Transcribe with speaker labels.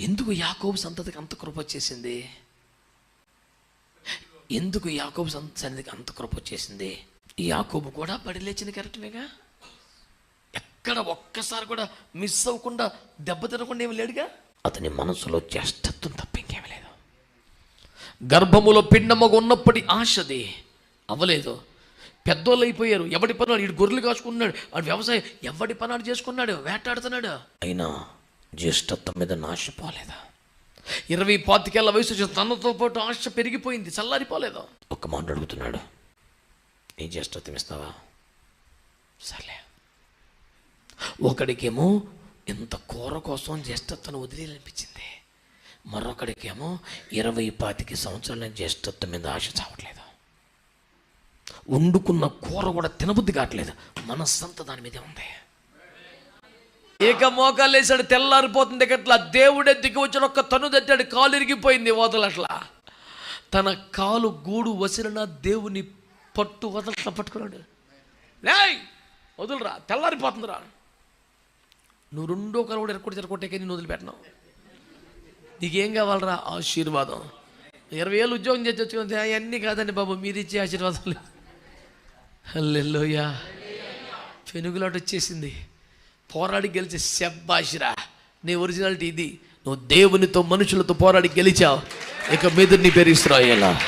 Speaker 1: ఎందుకు యాకోబు సంతతికి అంత కృప వచ్చేసింది? ఎందుకు యాకోబు సంత అంత కృప వచ్చేసింది? ఈ యాకోబు కూడా పడి లేచిన కెరటమేగా? ఎక్కడ ఒక్కసారి కూడా మిస్ అవ్వకుండా దెబ్బ తినకుండా ఏమి లేడుగా? అతని మనసులో చేష్టత్వం తప్ప ఇంకేమీ లేదు. గర్భములో పిండమ్మగా ఉన్నప్పటి ఆశది అవ్వలేదు పెద్దోళ్ళు అయిపోయారు. ఎవడి పనాడు ఇటు గొర్రెలు కాచుకున్నాడు వాడు వ్యవసాయం ఎవడి పనాడు చేసుకున్నాడు? వేటాడుతున్నాడు. అయినా జ్యేష్ఠత్వం మీద నాశపోలేదా? ఇరవై పాతికేళ్ళ వయసు వచ్చి తనతో పాటు ఆశ పెరిగిపోయింది చల్లారిపోలేదు? ఒక్క మాట అడుగుతున్నాడు. నీ జ్యేష్ఠత్వం ఇస్తావా? సర్లే. ఒకడికేమో ఇంత కూర కోసం జ్యేష్ఠత్వం వదిలేయాలనిపించింది. మరొకడికేమో ఇరవై పాతికి సంవత్సరాల జ్యేష్ఠత్వం మీద ఆశ చావట్లేదు. వండుకున్న కూర కూడా తినబుద్ధి కావట్లేదు. మనస్సంతా దాని మీదే ఉంది. ఏక మోకాలు వేసాడు తెల్లారిపోతుంది అట్లా దేవుడే దిగి వచ్చిన ఒక్క తను తట్టాడు కాలు ఇరిగిపోయింది వదలు అట్లా తన కాలు గూడు వసిరిన దేవుని పట్టు వదలట్లా పట్టుకున్నాడు. లేయ్ వదులురా తెల్లారిపోతుందిరా. నువ్వు రెండో కాలు కూడా ఎరకొట్టి ఎరకొట్టే నేను వదిలిపెట్టినావు నీకేం కావాలరా? ఆశీర్వాదం. ఇరవై ఏళ్ళు ఉద్యోగం చేసి అవన్నీ కాదండి బాబు మీరు ఇచ్చే ఆశీర్వాదాలు. హల్లెలూయా. పెనుగులాట వచ్చేసింది. పోరాడి గెలిచే శబ్బాషిరా. నీ ఒరిజినాలిటీ ఇది. నువ్వు దేవునితో మనుషులతో పోరాడి గెలిచావు. ఇక మీద నీ పేరు ఇస్రాయేలా.